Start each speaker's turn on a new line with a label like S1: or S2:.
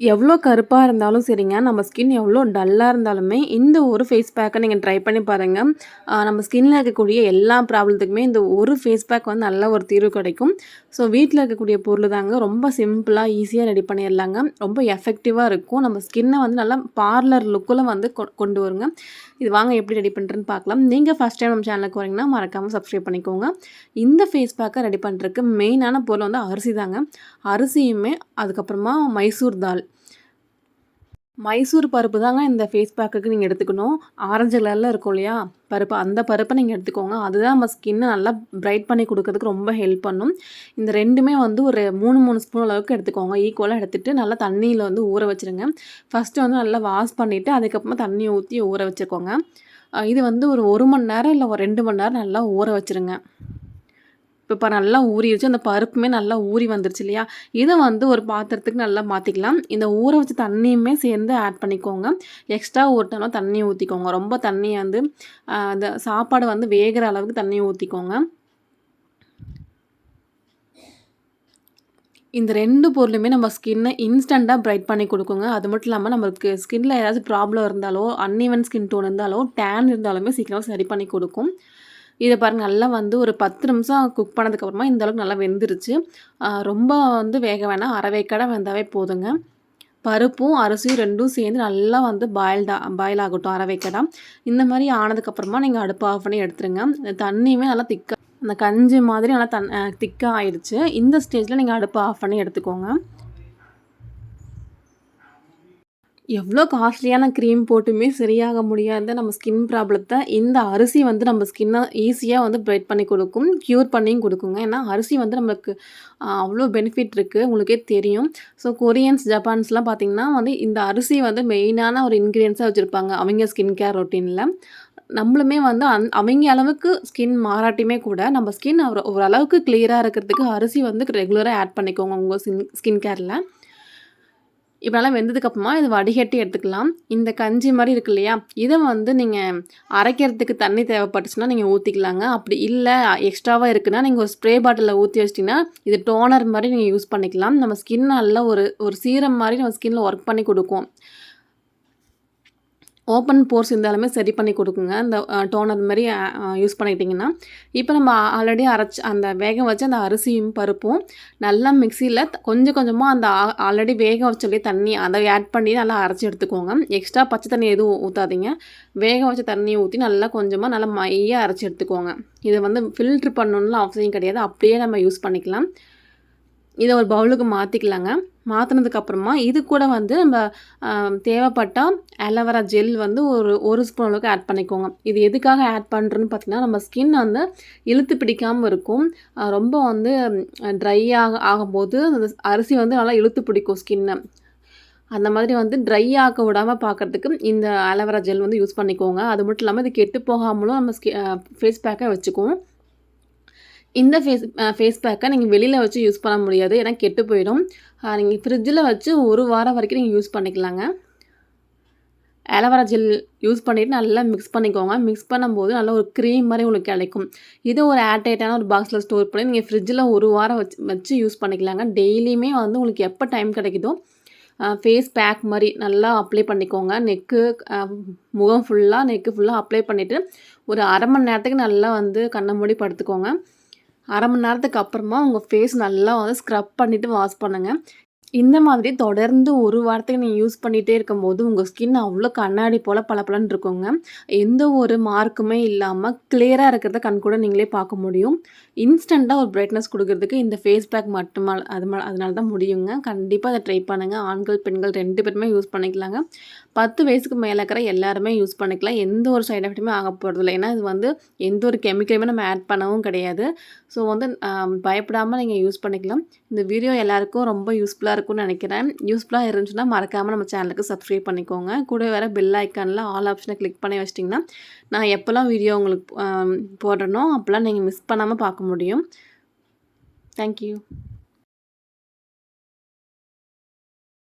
S1: எவ்வளோ கருப்பாக இருந்தாலும் சரிங்க. நம்ம ஸ்கின் எவ்வளோ டல்லாக இருந்தாலுமே இந்த ஒரு ஃபேஸ் பேக்கை நீங்கள் ட்ரை பண்ணி பாருங்கள் நம்ம ஸ்கின்னில் இருக்கக்கூடிய எல்லா ப்ராப்ளத்துக்குமே இந்த ஒரு ஃபேஸ் பேக் வந்து நல்ல ஒரு தீர்வு கிடைக்கும். ஸோ வீட்டில் இருக்கக்கூடிய பொருள் தாங்க ரொம்ப சிம்பிளாக ஈஸியாக ரெடி பண்ணிடலாங்க. ரொம்ப எஃபெக்டிவாக இருக்கும். நம்ம ஸ்கின்னை வந்து நல்லா பார்லர் லுக்கில் வந்து கொண்டு வருங்க. இது வாங்க எப்படி ரெடி பண்ணுறேன்னு பார்க்கலாம் நீங்கள் ஃபஸ்ட் டைம் நம்ம சேனலுக்கு வரீங்கன்னா மறக்காமல் சப்ஸ்கிரைப் பண்ணிக்கோங்க. இந்த ஃபேஸ் பேக்கை ரெடி பண்ணுறதுக்கு மெயினான பொருள் வந்து அரிசி தாங்க. அரிசியுமே அதுக்கப்புறமா மைசூர் தால் மைசூர் பருப்பு தாங்க இந்த ஃபேஸ் பேக்குக்கு நீங்கள் எடுத்துக்கணும். ஆரஞ்சு கலரில் இருக்கும் இல்லையா? பருப்பு அந்த பருப்பை நீங்கள் எடுத்துக்கோங்க. அதுதான் நம்ம ஸ்கின்னை நல்லா பிரைட் பண்ணி கொடுக்கறதுக்கு ரொம்ப ஹெல்ப் பண்ணும். இந்த ரெண்டுமே வந்து ஒரு மூணு மூணு ஸ்பூன் அளவுக்கு எடுத்துக்கோங்க. ஈக்குவலாக எடுத்துகிட்டு நல்லா தண்ணியில் வந்து ஊற வச்சுருங்க. ஃபஸ்ட்டு வந்து நல்லா வாஷ் பண்ணிவிட்டு அதுக்கப்புறமா தண்ணி ஊற்றி ஊற வச்சுக்கோங்க. இது வந்து ஒரு ஒரு மணி நேரம் இல்லை ஒரு ரெண்டு மணி நேரம் நல்லா ஊற வச்சுருங்க. இப்போ நல்லா ஊறிடுச்சு அந்த பருப்புமே நல்லா ஊறி வந்துருச்சு இல்லையா? இதை வந்து ஒரு பாத்திரத்துக்கு நல்லா மாற்றிக்கலாம் இந்த ஊற வச்ச தண்ணியுமே சேர்ந்து ஆட் பண்ணிக்கோங்க. எக்ஸ்ட்ரா ஒரு டம்ளர் தண்ணி ஊற்றிக்கோங்க ரொம்ப தண்ணியை வந்து அந்த சாப்பாடு வந்து வேகிற அளவுக்கு தண்ணி ஊற்றிக்கோங்க இந்த ரெண்டு பொருளுமே நம்ம ஸ்கின்னை இன்ஸ்டண்ட்டாக பிரைட் பண்ணி கொடுக்குங்க. அது மட்டும் இல்லாமல் நம்மளுக்கு ஸ்கின்னில் ஏதாச்சும் ப்ராப்ளம் இருந்தாலோ அன்இவன் ஸ்கின் டோன் இருந்தாலோ டேன் இருந்தாலுமே சீக்கிரம் சரி பண்ணி கொடுக்கும். இதை பாருங்கள் நல்லா வந்து ஒரு பத்து நிமிஷம் குக் பண்ணதுக்கப்புறமா இந்த அளவுக்கு நல்லா வெந்துருச்சு. ரொம்ப வந்து வேக வேணாம். அரைவேக்கடை வெந்தாவே போதுங்க. பருப்பும் அரிசியும் ரெண்டும் சேர்ந்து நல்லா வந்து பாயில்டா பாயில் ஆகட்டும் அரை வேக்கடா. இந்த மாதிரி ஆனதுக்கப்புறமா நீங்கள் அடுப்பு ஆஃப் பண்ணி எடுத்துருங்க. தண்ணியுமே நல்லா திக்காக அந்த கஞ்சி மாதிரி நல்லா தன் திக்காக ஆயிடுச்சு. இந்த ஸ்டேஜில் நீங்கள் அடுப்பு ஆஃப் பண்ணி எடுத்துக்கோங்க. எவ்வளோ காஸ்ட்லியான க்ரீம் போட்டுமே சரியாக முடியாத நம்ம ஸ்கின் ப்ராப்ளத்தை இந்த அரிசி வந்து நம்ம ஸ்கின்னை ஈஸியாக வந்து பிரைட் பண்ணி கொடுக்கும் க்யூர் பண்ணியும் கொடுக்குங்க. ஏன்னா அரிசி வந்து நம்மளுக்கு அவ்வளோ பெனிஃபிட் இருக்குது உங்களுக்கே தெரியும். ஸோ கொரியன்ஸ் ஜப்பான்ஸ்லாம் பார்த்திங்கன்னா வந்து இந்த அரிசி வந்து மெயினான ஒரு இன்க்ரீடியன்ஸாக வச்சுருப்பாங்க. அவங்க ஸ்கின் கேர் ரொட்டீனில் நம்மளுமே வந்து அந் அவங்க அளவுக்கு ஸ்கின் மாறாட்டியுமே கூட நம்ம ஸ்கின் ஒரு ஓரளவுக்கு கிளியராக இருக்கிறதுக்கு அரிசி வந்து ரெகுலராக ஆட் பண்ணிக்கோங்க உங்கள் ஸ்கின் ஸ்கின் கேரில் இப்போ நல்லா வெந்ததுக்கப்புறமா இது வடிகட்டி எடுத்துக்கலாம். இந்த கஞ்சி மாதிரி இருக்கு இல்லையா? இதை வந்து நீங்கள் அரைக்கிறதுக்கு தண்ணி தேவைப்பட்டுச்சுன்னா நீங்கள் ஊற்றிக்கலாங்க அப்படி இல்லை எக்ஸ்ட்ராவாக இருக்குன்னா நீங்கள் ஒரு ஸ்ப்ரே பாட்டிலில் ஊற்றி வச்சிட்டிங்கன்னா இது டோனர் மாதிரி நீங்கள் யூஸ் பண்ணிக்கலாம். நம்ம ஸ்கின் நல்ல ஒரு ஒரு சீரம் மாதிரி நம்ம ஸ்கின்னில் ஒர்க் பண்ணி கொடுக்கும். ஓப்பன் போர்ஸ் இருந்தாலுமே சரி பண்ணி கொடுக்குங்க. இந்த டோனர் மாதிரி யூஸ் பண்ணிக்கிட்டிங்கன்னா இப்போ நம்ம ஆல்ரெடி அரைச்சி அந்த வேக வச்சு அந்த அரிசியும் பருப்பும் நல்லா மிக்சியில் கொஞ்சம் கொஞ்சமாக அந்த ஆல்ரெடி வேக வச்சோடைய தண்ணி அதை ஆட் பண்ணி நல்லா அரைச்சி எடுத்துக்கோங்க. எக்ஸ்ட்ரா பச்சை தண்ணி எதுவும் ஊற்றாதீங்க வேக வச்ச தண்ணியை ஊற்றி நல்லா கொஞ்சமாக நல்லா மையாக அரைச்சி எடுத்துக்கோங்க. இதை வந்து ஃபில்ட்ரு பண்ணணுன்னு அவசியம் கிடையாது. அப்படியே நம்ம யூஸ் பண்ணிக்கலாம். இதை ஒரு பவுலுக்கு மாற்றிக்கலாங்க மாற்றினதுக்கப்புறமா இது கூட வந்து நம்ம தேவைப்பட்டால் அலோவேரா ஜெல் வந்து ஒரு ஒரு ஸ்பூன் அளவுக்கு ஆட் பண்ணிக்கோங்க. இது எதுக்காக ஆட் பண்ணுறோன்னு பார்த்திங்கன்னா நம்ம ஸ்கின் வந்து இழுத்து பிடிக்காமல் இருக்கும். ரொம்ப வந்து ட்ரை ஆக ஆகும்போது அந்த அரிசி வந்து நல்லா இழுத்து பிடிக்கும் ஸ்கின்னை அந்த மாதிரி வந்து ட்ரை ஆக்க விடாமல் பார்க்குறதுக்கு இந்த அலோவேரா ஜெல் வந்து யூஸ் பண்ணிக்கோங்க. அது மட்டும் இல்லாமல் இது கெட்டு போகாமலும் நம்ம ஸ்கி ஃபேஸ் பேக்கை வச்சுக்குவோம். இந்த ஃபேஸ் ஃபேஸ் பேக்கை நீங்கள் வெளியில் வச்சு யூஸ் பண்ண முடியாது. ஏன்னா கெட்டு போயிடும். நீங்கள் ஃப்ரிட்ஜில் வச்சு ஒரு வாரம் வரைக்கும் நீங்கள் யூஸ் பண்ணிக்கலாங்க. ஆலோவேரா ஜெல் யூஸ் பண்ணிவிட்டு நல்லா மிக்ஸ் பண்ணிக்கோங்க. மிக்ஸ் பண்ணும்போது நல்ல ஒரு க்ரீம் மாதிரி உங்களுக்கு கிடைக்கும். இது ஒரு ஏர்டைட்டான ஒரு பாக்ஸில் ஸ்டோர் பண்ணி நீங்கள் ஃப்ரிட்ஜில் ஒரு வாரம் வச்சு வச்சு யூஸ் பண்ணிக்கலாங்க. டெய்லியுமே வந்து உங்களுக்கு எப்போ டைம் கிடைக்குதோ ஃபேஸ் பேக் மாதிரி நல்லா அப்ளை பண்ணிக்கோங்க. நெக்கு முகம் ஃபுல்லாக நெக்கு ஃபுல்லாக அப்ளை பண்ணிவிட்டு ஒரு அரை மணி நேரத்துக்கு நல்லா வந்து கண்ணை மூடி படுத்துக்கோங்க. அரை மணி நேரத்துக்கு அப்புறமா உங்கள் ஃபேஸ் நல்லா வந்து ஸ்க்ரப் பண்ணிவிட்டு வாஷ் பண்ணுங்கள் இந்த மாதிரி தொடர்ந்து ஒரு வாரத்துக்கு நீங்கள் யூஸ் பண்ணிகிட்டே இருக்கும்போது உங்கள் ஸ்கின் அவ்வளோ கண்ணாடி போல் பளபளன்னு இருக்குங்க. எந்த ஒரு மார்க்குமே இல்லாமல் கிளியராக இருக்கிறத கண் கூட நீங்களே பார்க்க முடியும். இன்ஸ்டண்ட்டாக ஒரு பிரைட்னஸ் கொடுக்கறதுக்கு இந்த ஃபேஸ் பேக் மட்டுமா அது அதனால தான் முடியுங்க. கண்டிப்பாக அதை ட்ரை பண்ணுங்கள் ஆண்கள் பெண்கள் ரெண்டு பேருமே யூஸ் பண்ணிக்கலாங்க. பத்து வயசுக்கு மேலே இருக்கிற எல்லாருமே யூஸ் பண்ணிக்கலாம். எந்த ஒரு சைட் எஃபெக்ட்டுமே ஆக போகிறதில்ல ஏன்னா இது வந்து எந்த ஒரு கெமிக்கலுமே நம்ம ஆட் பண்ணவும் கிடையாது. ஸோ வந்து பயப்படாமல் நீங்கள் யூஸ் பண்ணிக்கலாம். இந்த வீடியோ எல்லாருக்கும் ரொம்ப யூஸ்ஃபுல்லாக இருக்கும் இருக்கும்னு நினைக்கிறேன். யூஸ்ஃபுல்லாக இருந்துச்சுன்னா மறக்காமல் நம்ம சேனலுக்கு சப்ஸ்கிரைப் பண்ணிக்கோங்க. கூட வேறு பெல் ஐக்கானில் ஆல் ஆப்ஷனை கிளிக் பண்ணி வச்சிட்டிங்கன்னா நான் எப்போல்லாம் வீடியோ உங்களுக்கு போடுறனோ அப்போல்லாம் நீங்கள் மிஸ் பண்ணாமல் பார்க்க முடியும். தேங்க்யூ